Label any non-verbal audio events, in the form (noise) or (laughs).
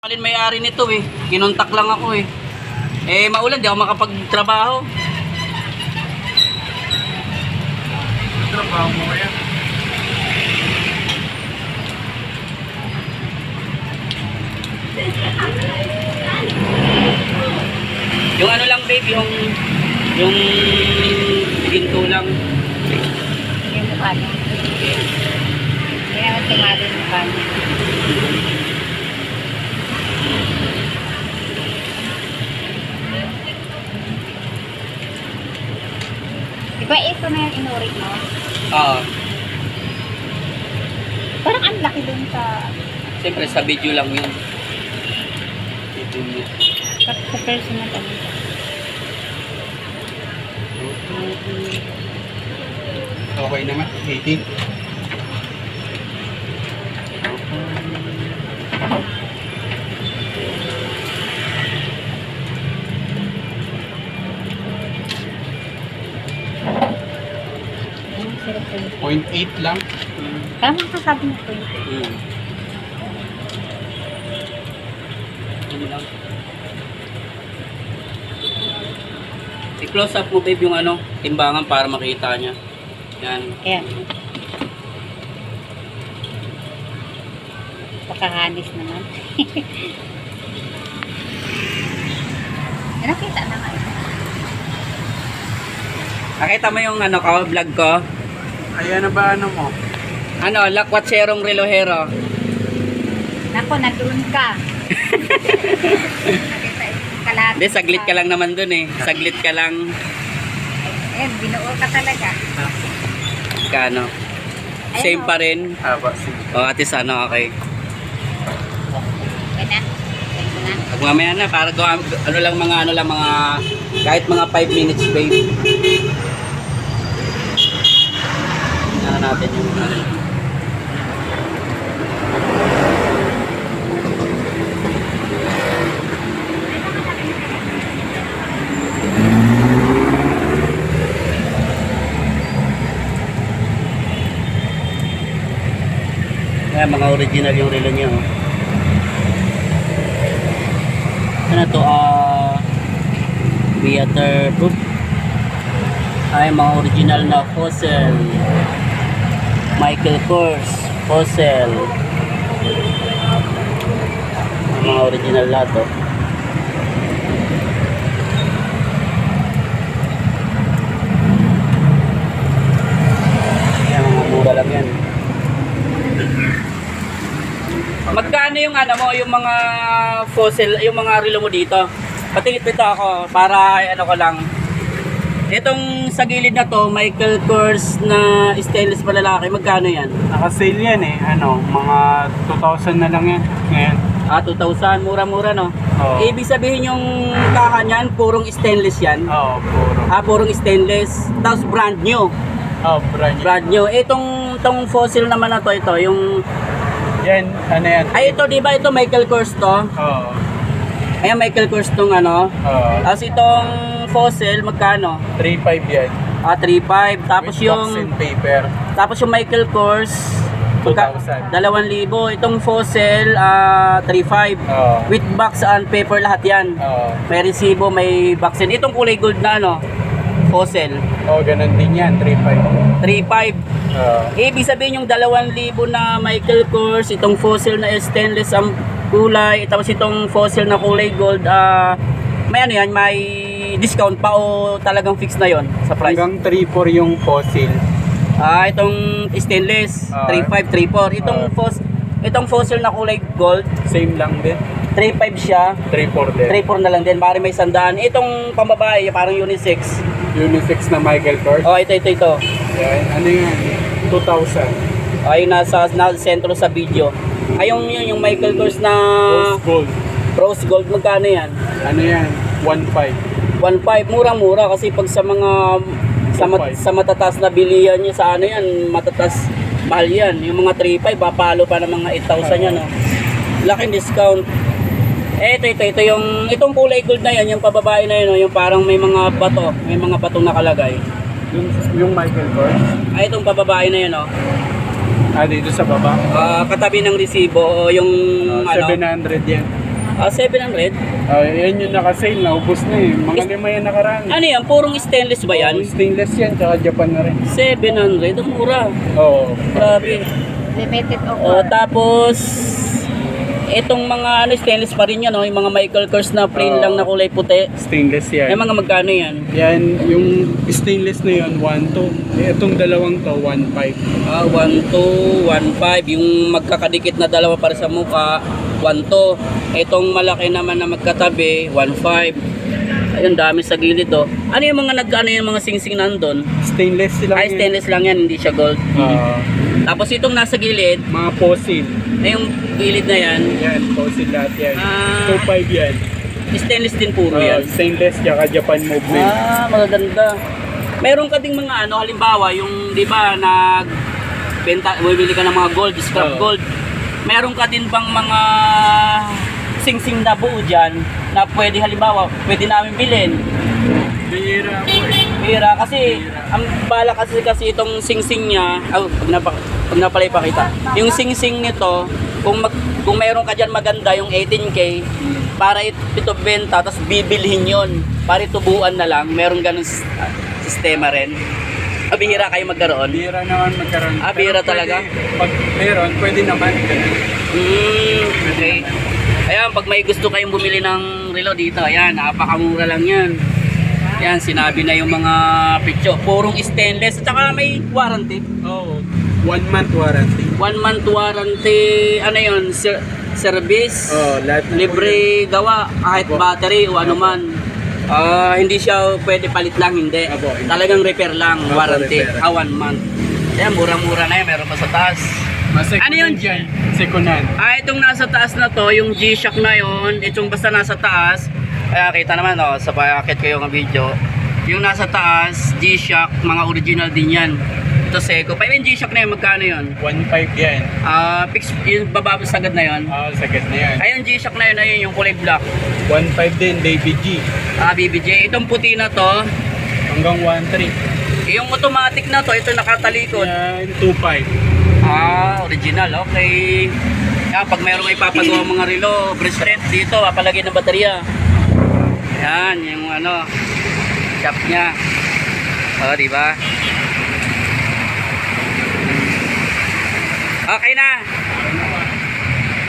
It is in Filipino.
Alin may-ari nito eh. Kinontak lang ako eh. Eh, maulan, di ako makapagtrabaho. Trabaho mo kaya? Yung ano lang, babe, yung... Yung... Ginto lang. Yung mukha niya. Hindi naman tumalo yung mukha niya. Di ba ito na yung inurit mo? Oo. Parang ang laki dun sa, Siyempre, sa video lang yun. Video niya. sa, sa personal ano. Okay naman, 18. 0.8 lang. Hmm. Tama ka sabi mo po yun. Hmm. Yun lang. I-close up mo, babe, yung ano, timbangan para makita niya. Yan. Ayan. Pakahanis naman. (laughs) Nakita na nga. Nakita mo yung ano ko, vlog ko? Ayan na ba ano mo? Ano, lakwatserong relohero. Nako, nandun ka. (laughs) Hindi, saglit ka lang naman dun eh. Saglit ka lang. Eh, binuo ka talaga. Kano. Same oh. pa rin. Haba, sige. O, at least ano, okay. Okay na. Pag mamaya na, para gawa, ano lang mga, ano lang, mga, kahit mga 5 minutes, babe. Natin yung, ano. Ayan, mga original yung relo niya, oh. ano to ah waterproof ay mga original na fossil Michael Kors fossil Ang mga original lahat to yan mga mura lang yan Magkano yung ano mo, yung mga fossil, yung mga relo mo dito? Patingit dito ako para ano ko lang. Itong sa gilid na to, Michael Kors na stainless pa lalaki, magkano yan? Naka-sale yan eh. Ano, mga 2,000 na lang yan. Ngayon. Ah, 2,000, mura-mura no? Oo. Ibig sabihin yung kaha niyan, purong stainless yan. Oo, puro. Ah, purong stainless. Tapos brand new. Oh, brand new. Brand new. Itong, itong fossil naman na to, ito, yung... Yan, ano yan? Ay, ito, di ba? Ito Michael Kors to. Oo. Ayan, Michael Kors tong ano. Oo. Tapos itong fossil, magkano? 3,500 yan. Ah, 3.5. Tapos With box yung and paper. tapos yung Michael Kors 2,000. 2,000. Itong fossil ah 3.5. Oo. With box and paper lahat 'yan. Oo. May resibo, may box and itong kulay gold na ano, fossil Oo, ganun din yan. 3,500. 3.5. Oo. Ibig sabihin yung 2,000 na Michael Kors, itong fossil na stainless ang kulay, tapos itong fossil na kulay gold, ah may ano yan, may discount pa o talagang fix na yon sa price? Hanggang 3,400 yung fossil. Ah, itong stainless, Ah. 35, 34. Itong Ah. fos itong fossil na kulay gold, Same lang din. 35 siya. 3,400 din. 34 na lang din, bari may sandaan. Itong pambabae, parang unisex. Unisex na Michael Kors. Oh, ito, ito, ito. Yan. Ano yan? 2,000. Ay, nasa, nasa sentro sa video. Ay, yung, yun, yung Michael Kors na Rose gold. rose gold, magkano yan? Ano yan? 1,500. 1.5, murang-mura kasi pag sa mga sa, mat, 1.5. sa matataas na bilihan niya sa ano yan, matataas mahal yan. Yung mga 3.5, papalo pa ng mga 8,000 yan. No? Laking discount. Eh, ito, ito, ito yung, itong kulay gold na yan, yung pababae na yun, no? yung parang may mga bato, may mga bato nakalagay. Yung, yung Michael Kors. Ay, itong pababae na yun, no? Ah, dito sa baba. Ah, katabi ng resibo, o yung, Ah, ano, 700 yan. Ah, 700? Ah, yan yung naka-sale, naubos na eh. Mga Is- lima yan nakaraan. Ano yan? Purong stainless ba yan? Stainless yan, tsaka Japan na rin. 700? Ang mura. Oo. Grabe. Limited Oh, offer. tapos itong mga ano stainless pa rin yan, no? yung mga Michael Kors na plain Oo. lang na kulay puti. Stainless yan. Yung mga magkano yan? Yan, yung stainless na yun, 1.2. Eh, itong dalawang to, 1.5. Ah, 1 to 1.5. Yung magkakadikit na dalawa para sa mukha, 1 to. Itong malaki naman na magkatabi, 1.5. Ayun, dami sa gilid oh. Ano yung mga nag ano yung mga singsing nandun? Stainless sila. Ay, stainless lang yan, hindi siya gold. Ah, Tapos itong nasa gilid, mga fossil. na yung gilid na yan, Yan, fossil lahat yan. Ah. 2.5 yan. stainless din puro Ah, yan. stainless, tsaka Japan movement. Ah, magaganda. Meron ka ding mga ano, halimbawa, yung di ba nag benta, bumili ka ng mga gold, scrap Oo. gold. Meron ka din bang mga sing-sing na buo dyan na pwede halimbawa, pwede namin bilhin. Bihira ako eh. Pira kasi ang bala kasi kasi itong sing-sing niya, oh, pag napa, pag napala ipakita. Yung sing-sing nito, kung mag, kung meron ka diyan maganda yung 18k para it, ito benta tapos bibilhin yon para itubuan na lang meron ganun ah, sistema rin Mabihira kayo magkaroon Bihira naman magkaroon. Ah, bihira talaga? Pag meron, pwede naman. Mm, okay ayan pag may gusto kayong bumili ng relo dito ayan napakamura lang yan yan sinabi na yung mga picture purong stainless at saka may warranty Oo. One month warranty. One month warranty, ano yun, ser- service, ng libre gawa, kahit Opo. battery o ano man. Ah, hindi siya pwede palit lang, hindi. Opo, hindi. Talagang repair lang, Opo, warranty, repair. ah, one month. Kaya mura-mura na yan, meron pa sa taas. Ano yun? dyan? Sekunan. Ah, itong nasa taas na to, yung G-Shock na yun, itong basta nasa taas, kaya kita naman, oh, sa packet ko yung video, yung nasa taas, G-Shock, mga original din yan. Ito Seiko. Pa yung G-Shock na yun, magkano yun? 1.5 yan. Ah, fix yung bababa sagad na yon. Ah, sagad na yan. Ayun G-Shock na yun, ayun yung kulay black. 1.5 din, Baby G. Ah, BBJ. Itong puti na to, Hanggang 1.3. yung automatic na to, ito nakatalikod. Yan, 2.5. Ah, original. Okay. Yan, pag mayroong ipapagawa mga relo, bracelet dito, papalagay ng baterya. Yan, yung ano, shop niya. O, di ba? Okay na.